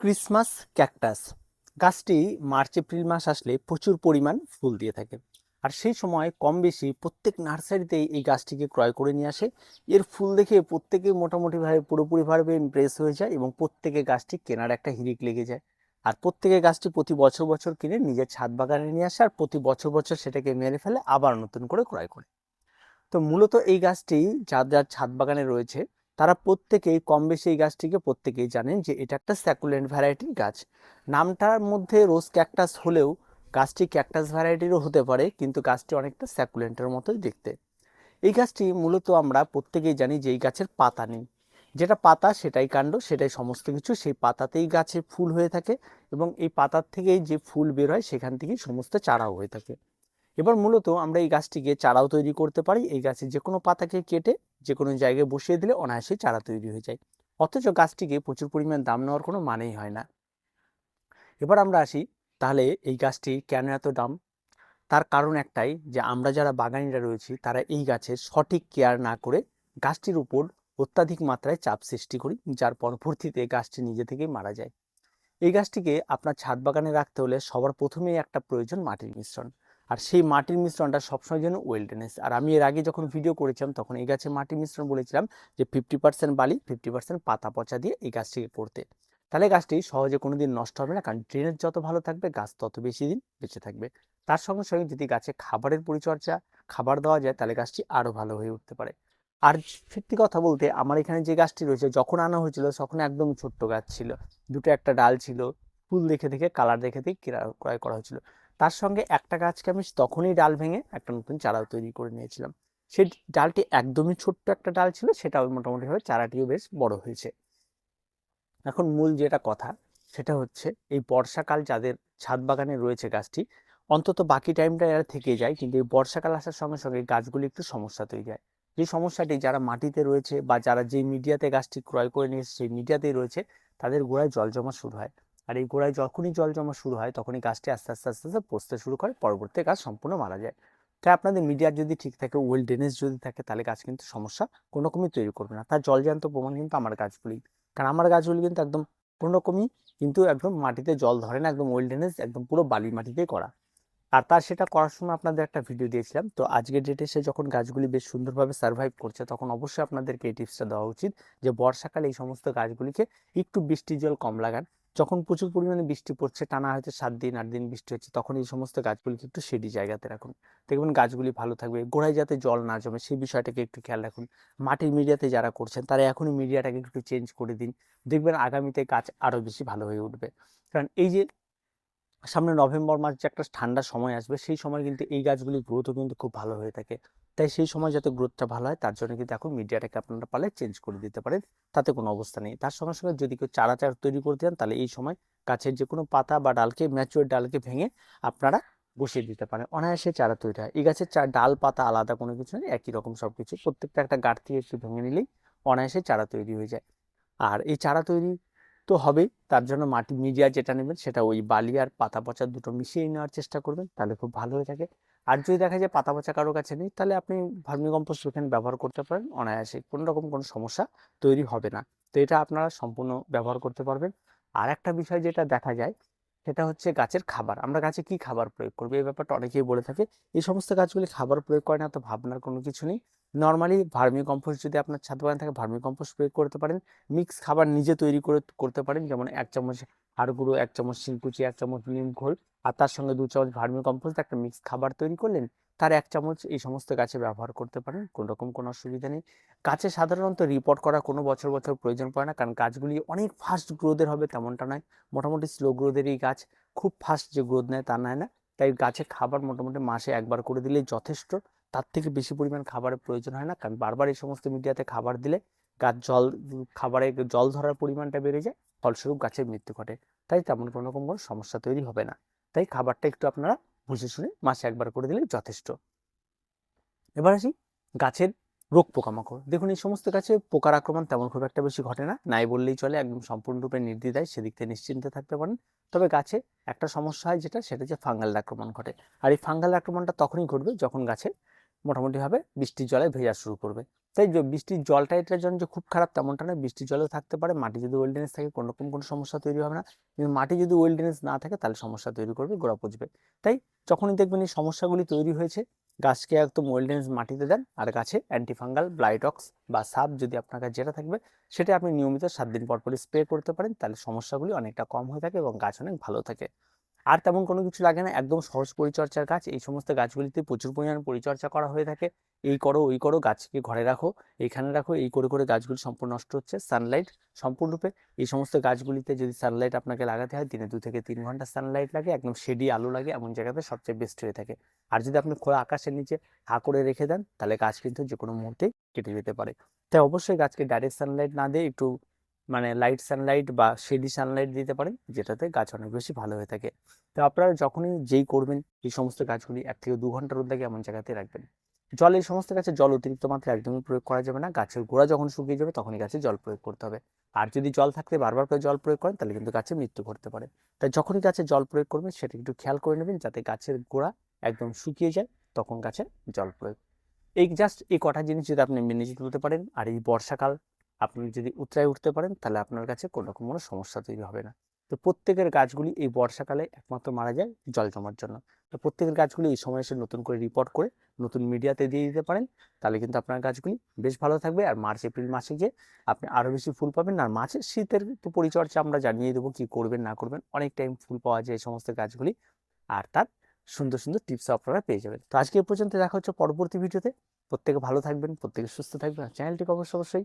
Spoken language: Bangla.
Christmas cactus. গাছটি মার্চ, এপ্রিল মাস আসলে প্রচুর পরিমাণ ফুল দিয়ে থাকে। আর সেই সময় কম বেশি প্রত্যেক নার্সারিতেই এই গাছটিকে ক্রয় করে নিয়ে আসে। এর ফুল দেখে প্রত্যেকে মোটামুটিভাবে পুরোপুরিভাবে ইমপ্রেস হয়ে যায় এবং প্রত্যেকে গাছটি কেনার একটা হিরিক লেগে যায়। আর প্রত্যেকে গাছটি প্রতি বছর বছর কিনে নিজের ছাদ বাগানে নিয়ে আসে আর প্রতি বছর বছর সেটাকে মেরে ফেলে আবার নতুন করে ক্রয় করে। তো মূলত এই গাছটি যার যার ছাদ বাগানে রয়েছে তারা প্রত্যেকেই কম বেশি এই গাছটিকে প্রত্যেকেই জানেন যে এটা একটা স্যাকুলেন্ট ভ্যারাইটির গাছ। নামটার মধ্যে রোজ ক্যাকটাস হলেও গাছটি ক্যাকটাস ভ্যারাইটিরও হতে পারে, কিন্তু গাছটি অনেকটা স্যাকুলেন্টের মতোই দেখতে। এই গাছটি মূলত আমরা প্রত্যেকেই জানি যে এই গাছের পাতা নেই। যেটা পাতা, সেটাই কাণ্ড, সেটাই সমস্ত কিছু। সেই পাতাতেই গাছে ফুল হয়ে থাকে এবং এই পাতার থেকেই যে ফুল বের হয়, সেখান থেকেই সমস্ত চারাও হয়ে থাকে। এবার মূলত আমরা এই গাছটিকে চারাও তৈরি করতে পারি। এই গাছের যে কোনো পাতাকে কেটে যে কোনো জায়গায় বসিয়ে দিলে অনায়াসে চারা তৈরি হয়ে যায়। অথচ গাছটিকে প্রচুর পরিমাণ দাম নেওয়ার কোনো মানেই হয় না। এবার আমরা আসি, তাহলে এই গাছটি কেন এত দাম? তার কারণ একটাই যে আমরা যারা বাগানিরা রয়েছি, তারা এই গাছের সঠিক কেয়ার না করে গাছটির উপর অত্যাধিক মাত্রায় চাপ সৃষ্টি করি, যার পরবর্তীতে গাছটি নিজে থেকেই মারা যায়। এই গাছটিকে আপনার ছাদ বাগানে রাখতে হলে সবার প্রথমেই একটা প্রয়োজন মাটির মিশ্রণ। আর সেই মাটির মিশ্রণটা সবসময় যেন ওয়েলডেনেস আর আমি এর আগে যখন ভিডিও করেছিলাম, তখন এই গাছে মাটির মিশ্রণ বলেছিলাম যে ফিফটি পার্সেন্ট বালি ফিফটি পার্সেন্ট পাতা পচা দিয়ে এই গাছটিকে করতে। তাহলে গাছটি সহজে কোনো দিন নষ্ট হবে না, কারণ ড্রেনেজ যত ভালো থাকবে, গাছ তত বেশি দিন বেঁচে থাকবে। তার সঙ্গে সঙ্গে যদি গাছে খাবারের পরিচর্যা, খাবার দেওয়া যায়, তাহলে গাছটি আরও ভালো হয়ে উঠতে পারে। আর সত্যি কথা বলতে, আমার এখানে যে গাছটি রয়েছে, যখন আনা হয়েছিল, তখন একদম ছোট্ট গাছ ছিল। দুটো একটা ডাল ছিল, ফুল দেখে দেখে, কালার দেখে দেখে কেরা- ক্রয় করা হয়েছিল। তার সঙ্গে একটা গাছকে আমি তখনই ডাল ভেঙে একটা নতুন চারাও তৈরি করে নিয়েছিলাম। সেই ডালটি একদমই ছোট্ট একটা ডাল ছিল, সেটাও মোটামুটিভাবে চারাটিও বেশ বড় হয়েছে। এখন মূল যেটা কথা, সেটা হচ্ছে এই বর্ষাকাল যাদের ছাদ বাগানে রয়েছে গাছটি, অন্তত বাকি টাইমটা এরা থেকে যায়, কিন্তু এই বর্ষাকাল আসার সঙ্গে সঙ্গে গাছগুলি একটু সমস্যা তৈরি হয়। যে সমস্যাটি যারা মাটিতে রয়েছে বা যারা যে মিডিয়াতে গাছটি ক্রয় করে নিয়ে এসেছে, সেই মিডিয়াতেই রয়েছে, তাদের গোড়ায় জল জমা শুরু হয়। আর এই গোড়ায় যখনই জল জমা শুরু হয়, তখনই গাছটি আস্তে আস্তে আস্তে আস্তে পচতে শুরু করে, পরবর্তী গাছ সম্পূর্ণ মারা যায়। তাই আপনাদের মিডিয়ার যদি ঠিক থাকে, ওয়েল ড্রেনেজ যদি থাকে, তাহলে গাছ কিন্তু সমস্যা কোনো রকমই তৈরি করবে না। তার জল জলজান্ত প্রমাণ কিন্তু আমার গাছগুলি। কারণ আমার গাছগুলি কিন্তু একদম কোনো রকমই কিন্তু একদম মাটিতে জল ধরে না, একদম ওয়েল ড্রেনেজ, একদম পুরো বালি মাটিতেই করা। আর তার সেটা করার সময় আপনাদের একটা ভিডিও দিয়েছিলাম। তো আজকের ডেটে সে যখন গাছগুলি বেশ সুন্দরভাবে সার্ভাইভ করছে, তখন অবশ্যই আপনাদেরকে এই টিপসটা দেওয়া উচিত যে বর্ষাকালে এই সমস্ত গাছগুলিকে একটু বৃষ্টির জল কম লাগান। যখন প্রচুর পরিমাণে বৃষ্টি পড়ছে, টানা হয়তো সাত দিন, আট দিন বৃষ্টি হচ্ছে, তখন এই সমস্ত গাছগুলিকে একটু শেডি জায়গাতে রাখুন। দেখবেন গাছগুলি ভালো থাকবে। গোড়ায় যাতে জল না জমে, সেই বিষয়টাকে একটু খেয়াল রাখুন। মাটির মিডিয়াতে যারা করছেন, তারা এখনই মিডিয়াটাকে একটু চেঞ্জ করে দিন। দেখবেন আগামীতে গাছ আরও বেশি ভালো হয়ে উঠবে। কারণ এই যে সামনে নভেম্বর মাস যে একটা ঠান্ডা সময় আসবে, সেই সময় কিন্তু এই গাছগুলির গ্রোথও কিন্তু খুব ভালো হয়ে থাকে। তাই সেই সময় যাতে গ্রোথটা ভালো হয়, তার জন্য কিন্তু এখন মিডিয়াটাকে আপনারা পারলে চেঞ্জ করে দিতে পারেন। তাতে কোনো অবস্থা নেই। তার সঙ্গে সঙ্গে যদি কেউ চারা চারা তৈরি করতে চান তাহলে এই সময় গাছের যে কোনো পাতা বা ডালকে ম্যাচুয়ার ডালকে ভেঙে আপনারা বসিয়ে দিতে পারেন। অনায়াসে চারা তৈরি হয়। এই গাছের চা ডাল, পাতা আলাদা কোনো কিছু নেই, একই রকম সব কিছু প্রত্যেকটা একটা গাঠ থেকে একটু ভেঙে নিলেই অনায়াসে চারা তৈরি হয়ে যায়। আর এই চারা তৈরি তো হবেই তার জন্য মাটি মিডিয়া যেটা নেবেন সেটা ওই বালি আর পাতা পচা দুটো মিশিয়ে নেওয়ার চেষ্টা করবেন, তাহলে খুব ভালো হয়ে থাকে। আর যদি দেখা যায় পাতা পচা কারও কাছে নেই, তাহলে আপনি ভার্মি কম্পোস্ট এখানে ব্যবহার করতে পারেন, অনায়াসে কোনো রকম কোনো সমস্যা তৈরি হবে না। তো এটা আপনারা সম্পূর্ণ ব্যবহার করতে পারবেন। আর একটা বিষয় যেটা দেখা যায়, সেটা হচ্ছে গাছের খাবার। আমরা গাছে কি খাবার প্রয়োগ করব? এই ব্যাপারটা অনেকেই বলে থাকে, এই সমস্ত গাছগুলি খাবার প্রয়োগ করে না তো ভাবনার কোনো কিছু নেই। নর্মালি ভার্মি কম্পোস্ট যদি আপনার ছাদ বাগানে থাকে ভার্মি কম্পোস্ট প্রয়োগ করতে পারেন। মিক্স খাবার নিজে তৈরি করে, করতে পারেন, যেমন এক চামচ হাড় গুঁড়ো, এক চামচ শিলকুচি, এক চামচ নিম ঘোল, আর তার সঙ্গে দু চামচ ভার্মি কম্পোস্ট একটা মিক্স খাবার তৈরি করলেন, তার এক চামচ এই সমস্ত গাছে ব্যবহার করতে পারেন, কোনো রকম কোনো অসুবিধা নেই। গাছে সাধারণত রিপোর্ট করা কোনো বছর বছর প্রয়োজন পড়ে না, কারণ গাছগুলি অনেক ফাস্ট গ্রোথের হবে, তেমনটা নয়। মোটামুটি স্লো গ্রোথেরই গাছ, খুব ফাস্ট যে গ্রোথ নেয় তা নেয় না। তাই গাছে খাবার মোটামুটি মাসে একবার করে দিলেই যথেষ্ট। তার থেকে বেশি পরিমাণ খাবারের প্রয়োজন হয় না। কারণ বারবার এই সমস্ত মিডিয়াতে খাবার দিলে গাছ জল খাবারে জল ধরার পরিমাণটা বেড়ে যায়, ফলস্বরূপ গাছের মৃত্যু ঘটে। তাই তেমন কোনো রকম কোনো সমস্যা তৈরি হবে না। তাই খাবারটা একটু আপনারা বুঝে শুনে মাসে একবার করে দিলে যথেষ্ট। এবার আসি গাছের রোগ পোকামাকড়। দেখুন, এই সমস্ত গাছে পোকার আক্রমণ তেমন খুব একটা বেশি ঘটে না। নাই বললেই চলে, একদম সম্পূর্ণরূপে নির্দ্বিধায় সেদিক থেকে নিশ্চিন্তে থাকতে পারেন। তবে গাছে একটা সমস্যা হয় যেটা, সেটা হচ্ছে ফাঙ্গাল আক্রমণ ঘটে। আর এই ফাঙ্গাল আক্রমণটা তখনই ঘটবে যখন গাছে মোটামুটিভাবে বৃষ্টির জলে ভেজা শুরু করবে। তাই বৃষ্টির জলটা এটার জন্য যে খুব খারাপ তেমনটা নয়, বৃষ্টির জলেও থাকতে পারে, মাটি যদি ওয়েলডেনেস থাকে কোনো রকম কোনো সমস্যা তৈরি হবে না। কিন্তু মাটি যদি ওয়েলডেনেস না থাকে তাহলে সমস্যা তৈরি করবে, গোড়া পচবে। তাই যখনই দেখবেন এই সমস্যাগুলি তৈরি হয়েছে, গাছকে একদম ওয়েলডেনেস মাটিতে দেন আর গাছে অ্যান্টিফাঙ্গাল ব্লাইটক্স বা সাপ যদি আপনার কাছে যেটা থাকবে, সেটা আপনি নিয়মিত সাত দিন পর পর স্প্রে করতে পারেন, তাহলে সমস্যাগুলি অনেকটা কম হয়ে থাকে এবং গাছ অনেক ভালো থাকে। আর তেমন কোনো কিছু লাগে না, একদম সহজ পরিচর্যার গাছ। এই সমস্ত গাছগুলিতে প্রচুর পরিমাণে পরিচর্যা করা হয়ে থাকে। এই করো, ওই করো, গাছকে ঘরে রাখো, এইখানে রাখো, এই করে করে গাছগুলি সম্পূর্ণ নষ্ট হচ্ছে। সানলাইট সম্পূর্ণরূপে এই সমস্ত গাছগুলিতে যদি সানলাইট আপনাকে লাগাতে হয়, দিনে দু থেকে তিন ঘণ্টা সানলাইট লাগে, একদম শেডি আলো লাগে, এমন জায়গাতে সবচেয়ে বেস্ট হয়ে থাকে। আর যদি আপনি খোলা আকাশের নিচে হা করে রেখে দেন, তাহলে গাছ কিন্তু যে কোনো মুহূর্তেই কেটে যেতে পারে। তাই অবশ্যই গাছকে ডাইরেক্ট সানলাইট না দিয়ে একটু মানে লাইট সানলাইট বা শেডি সানলাইট দিতে পারেন, যেটাতে গাছ অনেক বেশি ভালো হয়ে থাকে। তো আপনারা যখনই যেই করবেন, এই সমস্ত গাছগুলি এক থেকে দু ঘণ্টা রোদ এমন জায়গাতে রাখবেন। জল, এই সমস্ত গাছে জল অতিরিক্ত মাত্রায় একদমই প্রয়োগ করা যাবে না। গাছের গোড়া যখন শুকিয়ে যাবে, তখনই গাছে জল প্রয়োগ করতে হবে। আর যদি জল থাকতে বারবার করে জল প্রয়োগ করেন, তাহলে কিন্তু গাছে মৃত্যু ঘটতে পারে। তাই যখনই গাছে জল প্রয়োগ করবেন, সেটা একটু খেয়াল করে নেবেন, যাতে গাছের গোড়া একদম শুকিয়ে যায়, তখন গাছে জল প্রয়োগ। এই জাস্ট এই কটা জিনিস যদি আপনি মেনে চলতে পারেন, আর এই বর্ষাকাল আপনি যদি উতরায় উঠতে পারেন, তাহলে আপনার কাছে কোনো রকম কোনো সমস্যা তৈরি হবে না। তো প্রত্যেকের গাছগুলি এই বর্ষাকালে একমাত্র মারা যায় জল জমার জন্য। তো প্রত্যেকের গাছগুলি এই সময় এসে নতুন করে রিপোর্ট করে নতুন মিডিয়াতে দিয়ে দিতে পারেন, তাহলে কিন্তু আপনার গাছগুলি বেশ ভালো থাকবে। আর মার্চ, এপ্রিল মাসে গিয়ে আপনি আরও বেশি ফুল পাবেন, আর মাঝে শীতের তো পরিচর্যা আমরা জানিয়ে দেবো কি করবেন, না করবেন, অনেক টাইম ফুল পাওয়া যায় এই সমস্ত গাছগুলি। আর তার সুন্দর সুন্দর টিপস আপনারা পেয়ে যাবেন। তো আজকে এ পর্যন্ত দেখা হচ্ছে পরবর্তী ভিডিওতে প্রত্যেকে ভালো থাকবেন, প্রত্যেকে সুস্থ থাকবেন। আর চ্যানেলটিকে অবশ্যই অবশ্যই